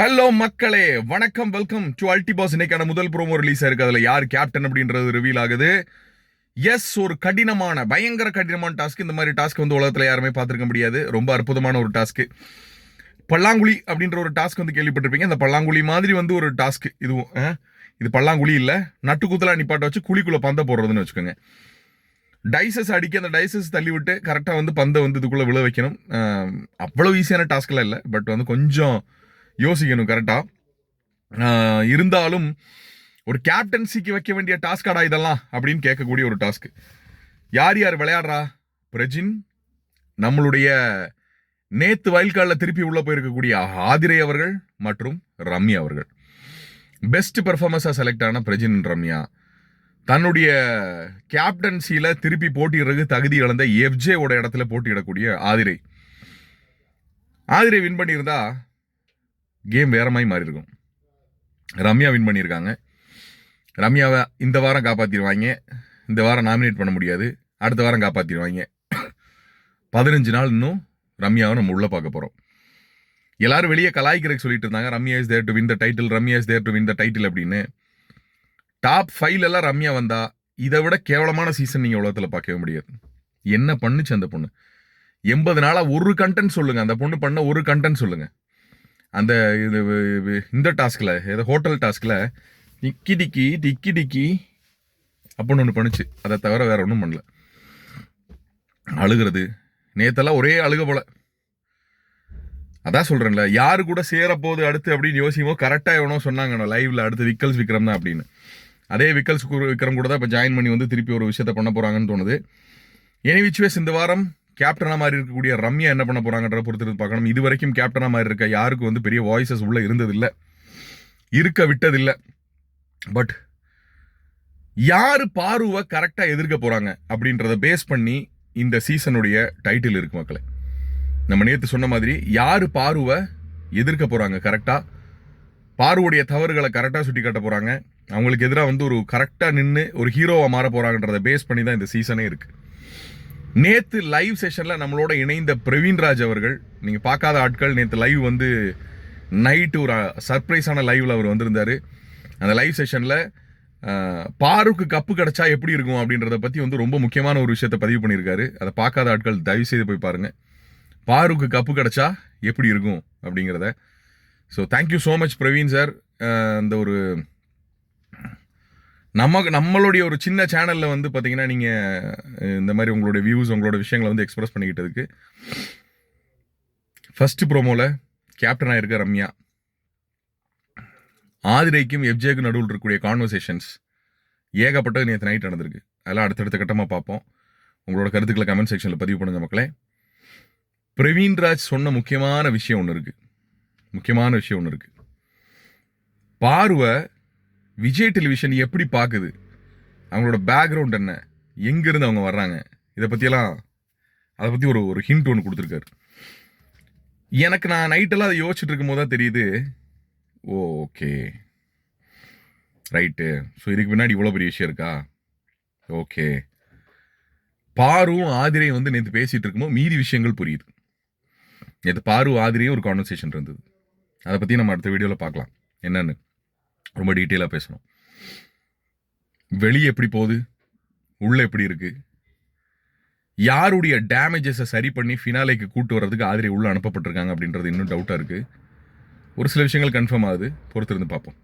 Hello மக்களே. வணக்கம் welcome to அல்டி pass இன்னைக்கான முதல் ப்ரோமோ ரிலீஸ் ஆயிருக்கு அதுல யார் கேப்டன் அப்படின்றது ரிவீல் ஆகுது. எஸ் ஒரு கடினமான பயங்கர கடினமான டாஸ்க் இந்த மாதிரி டாஸ்க் வந்து உலகத்துல யாருமே பார்த்துருக்க முடியாது. ரொம்ப அற்புதமான ஒரு டாஸ்க் பல்லாங்குழி அப்படின்ற ஒரு டாஸ்க் வந்து கேள்விப்பட்டிருப்பீங்க. அந்த பல்லாங்குழி மாதிரி வந்து ஒரு டாஸ்க் இதுவும் இது பல்லாங்குழி இல்லை. நட்டுக்குத்தலாக நிப்பாட்ட வச்சு குழிக்குள்ளே பந்தை போடுறதுன்னு வச்சுக்கோங்க. டைசஸ் அடிக்க அந்த டைசஸ் தள்ளி விட்டு கரெக்டாக வந்து பந்தை வந்து இதுக்குள்ளே விழ வைக்கணும். அவ்வளோ ஈஸியான டாஸ்க்லாம் இல்லை. பட் வந்து கொஞ்சம் யோசிக்கணும் கரெக்டாக இருந்தாலும் ஒரு கேப்டன்சிக்கு வைக்க வேண்டிய டாஸ்காடா இதெல்லாம்? அப்படின்னு கேட்கக்கூடிய ஒரு டாஸ்க் யார் யார் விளையாடுறா? பிரஜின் நம்மளுடைய நேத்து வயல்காலில் திருப்பி உள்ளே போயிருக்கக்கூடிய ஆதிரை அவர்கள் மற்றும் ரம்யா அவர்கள். பெஸ்ட் பெர்ஃபார்மன்ஸாக செலக்ட் ஆன பிரஜின் ரம்யா. தன்னுடைய கேப்டன்சியில் திருப்பி போட்டியிடுறதுக்கு தகுதி இழந்த எஃப்ஜே ஓட இடத்துல போட்டியிடக்கூடிய ஆதிரை. ஆதிரை வின் பண்ணியிருந்தா கேம் வேற மாதிரி மாறி இருக்கும் ரம்யா வின் பண்ணியிருக்காங்க. ரம்யாவை இந்த வாரம் காப்பாற்றிடுவாங்க இந்த வாரம் நாமினேட் பண்ண முடியாது. அடுத்த வாரம் காப்பாற்றிடுவாங்க பதினஞ்சு நாள் இன்னும் ரம்யாவை நம்ம உள்ளே பார்க்க போகிறோம் எல்லாரும் வெளியே கலாய்க்கிறதுக்கு சொல்லிட்டு இருந்தாங்க. Ramya is there to win the title Ramya is there to win the title அப்படின்னு. டாப் ஃபைவ்ல எல்லாம் ரம்யா வந்தா இதை விட கேவலமான சீசன் நீங்கள் உலகத்தில் பார்க்கவே முடியாது. என்ன பண்ணுச்சு அந்த பொண்ணு? எண்பது நாளாக ஒரு கண்டென்ட் சொல்லுங்கள் அந்த பொண்ணு பண்ண ஒரு கண்டென்ட் சொல்லுங்கள் அந்த இது இந்த டாஸ்கில் ஏதோ ஹோட்டல் டாஸ்கில் டிக்கி டிக்கி டிக்கி டிக்கி அப்படின்னு ஒன்று பண்ணுச்சு. அதை தவிர வேறு ஒன்றும் பண்ணல. அழுகிறது. நேத்தெல்லாம் ஒரே அழுக போல. அதான் சொல்கிறேன்ல யாரு கூட சேரப்போகுது அடுத்து அப்படின்னு யோசிக்கும் கரெக்டாக எவனோ சொன்னாங்க லைவில் அடுத்து விக்கல்ஸ் விக்ரம் தான் அப்படின்னு. அதே விக்கல்ஸ் விக்ரம் கூட தான் இப்போ ஜாயின் பண்ணி வந்து திருப்பி ஒரு விஷயத்த பண்ண போகிறாங்கன்னு தோணுது. எனி விச் வேஸ் இந்த வாரம் கேப்டனா மாதிரி இருக்கக்கூடிய ரம்யா என்ன பண்ண போறாங்கன்ற பொறுத்து பார்க்கணும். இது வரைக்கும் கேப்டனா மாதிரி இருக்க யாருக்கு வந்து பெரிய வாய்ஸஸ் உள்ள இருந்ததில்ல. இருக்க விட்டதில்லை. பட் யாரு பாருவை கரெக்டா எதிர்க்க போறாங்க அப்படின்றத பேஸ் பண்ணி இந்த சீசனுடைய டைட்டில் இருக்கு மக்களே. நம்ம நேத்து சொன்ன மாதிரி யாரு பாருவை எதிர்க்க போறாங்க கரெக்டா பாருவுடைய தவறுகளை கரெக்டாக சுட்டி காட்ட போகிறாங்க அவங்களுக்கு எதிராக வந்து ஒரு கரெக்டாக நின்று ஒரு ஹீரோவாக மாற போகிறாங்கன்றதை பேஸ் பண்ணி தான் இந்த சீசனே இருக்குது நேற்று லைவ் செஷனில் நம்மளோட இணைந்த பிரவீன்ராஜ் அவர்கள் நீங்கள் பார்க்காத ஆட்கள் நேற்று லைவ் வந்து நைட்டு ஒரு சர்ப்ரைஸான லைவில் அவர் வந்திருந்தார். அந்த லைவ் செஷனில் பாருக்கு கப்பு கிடைச்சா எப்படி இருக்கும் அப்படின்றத பற்றி வந்து ரொம்ப முக்கியமான ஒரு விஷயத்த பதிவு பண்ணியிருக்காரு. அதை பார்க்காத ஆட்கள் தயவு செய்து போய் பாருங்கள் பாருக்கு கப்பு கிடைச்சா எப்படி இருக்கும் அப்படிங்கிறத. So thank you so much Praveen sir இந்த ஒரு நமக்கு நம்மளுடைய ஒரு சின்ன சேனலில் வந்து பார்த்தீங்கன்னா நீங்கள் இந்த மாதிரி உங்களுடைய வியூஸ் உங்களோட விஷயங்களை வந்து எக்ஸ்பிரஸ் பண்ணிக்கிட்டதுக்கு ஃபஸ்ட்டு ப்ரோமோவில் கேப்டனாக இருக்க ரம்யா. ஆதிரைக்கும் எஃப்ஜேக்கும் நடுவில் இருக்கக்கூடிய கான்வர்சேஷன்ஸ் ஏகப்பட்டது நேற்று நைட் நடந்திருக்கு. அதெல்லாம் அடுத்தடுத்த கட்டமாக பார்ப்போம். உங்களோட கருத்துக்களை கமெண்ட் செக்ஷனில் பதிவு பண்ணுங்கள் மக்களே. பிரவீன்ராஜ் சொன்ன முக்கியமான விஷயம் ஒன்று இருக்குது முக்கியமான விஷயம் ஒன்று இருக்குது பார்வை விஜய் டெலிவிஷன் எப்படி பார்க்குது அவங்களோட பேக்ரவுண்ட் என்ன? எங்கேருந்து அவங்க வர்றாங்க? இதை பற்றியெல்லாம் அதை பற்றி ஒரு ஒரு ஹிண்ட் ஒன்று கொடுத்துருக்காரு. எனக்கு நான் நைட்டெல்லாம் அதை யோசிச்சுட்டு இருக்கும்போது தான் தெரியுது. ஓகே ரைட்டு ஸோ இதுக்கு பின்னாடி இவ்வளோ பெரிய விஷயம் இருக்கா? ஓகே பாரும் ஆதிரையும் வந்து நேற்று பேசிகிட்டு இருக்கும்போது மீதி விஷயங்கள் புரியுது. நேற்று பாரு ஆதிரையும் ஒரு கான்வர்சேஷன் இருந்தது. அதை பற்றி நம்ம அடுத்த வீடியோவில் பார்க்கலாம். என்னென்னு? ரொம்ப டீட்டெயிலாக பேசணும். வெளியே எப்படி போகுது? உள்ளே எப்படி இருக்குது யாருடைய டேமேஜஸை சரி பண்ணி ஃபினாலேக்கு கூட்டு வர்றதுக்கு ஆதிரி உள்ளே அனுப்பப்பட்டிருக்காங்க அப்படின்றது இன்னும் டவுட்டாக இருக்குது ஒரு சில விஷயங்கள் கன்ஃபார்ம் ஆகுது. பொறுத்திருந்து பார்ப்போம்.